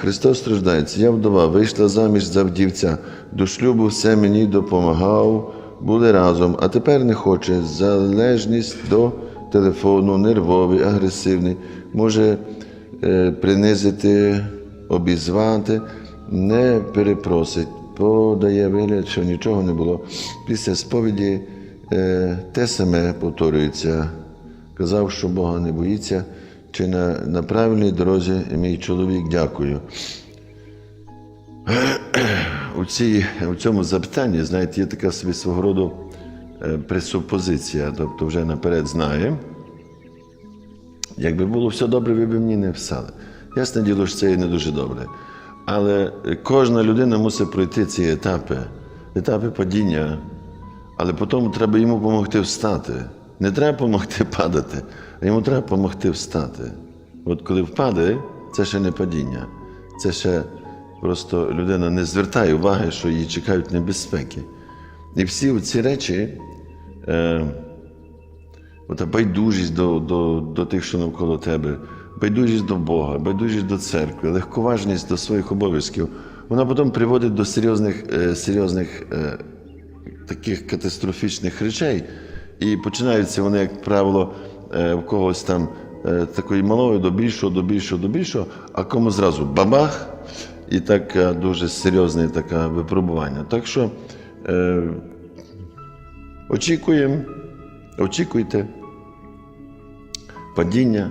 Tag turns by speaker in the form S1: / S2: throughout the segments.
S1: Христос страждається. Я вдова, вийшла заміж за вдівця. До шлюбу все мені допомагав, були разом, а тепер не хоче. Залежність до телефону, нервовий, агресивний, може е, принизити, обізвати, не перепросить, подає вигляд, що нічого не було. Після сповіді е, те саме повторюється. Казав, що Бога не боїться, чи на, на правильній дорозі мій чоловік дякую. У, цій, у цьому запитанні, знаєте, є така собі свого роду е, пресупозиція, тобто вже наперед знає. Якби було все добре, ви б мені не писали. Ясне діло, що це і не дуже добре. Але кожна людина мусить пройти ці етапи, етапи падіння, але потім треба йому допомогти встати. Не треба допомогти падати, а йому треба допомогти встати. От коли впаде, це ще не падіння. Це ще просто людина не звертає уваги, що її чекають небезпеки. І всі ці речі, е, ота байдужість до, до, до тих, що навколо тебе, байдужість до Бога, байдужість до церкви, легковажність до своїх обов'язків, вона потім приводить до серйозних, е, серйозних е, таких катастрофічних речей. І починаються вони, як правило, е, в когось там е, такої малої до більшого, до більшого, до більшого, а кому зразу бабах, і так е, дуже серйозне таке випробування. Так що е, очікуємо, очікуйте падіння.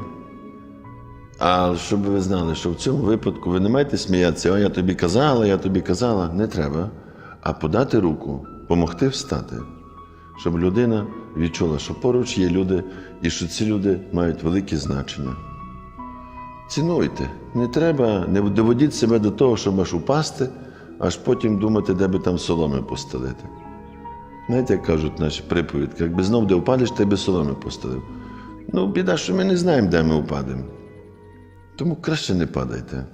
S1: А щоб ви знали, що в цьому випадку ви не маєте сміятися, о, я тобі казала, я тобі казала, не треба. А подати руку, допомогти встати, щоб людина відчула, що поруч є люди і що ці люди мають велике значення. Цінуйте, не треба, не доводіть себе до того, щоб аж упасти, аж потім думати, де би там соломи постелити. Знаєте, як кажуть наші приповідки, якби знов де впадеш, ти би соломи постелив. Ну, біда, що ми не знаємо, де ми впадемо. Тому краще не падайте.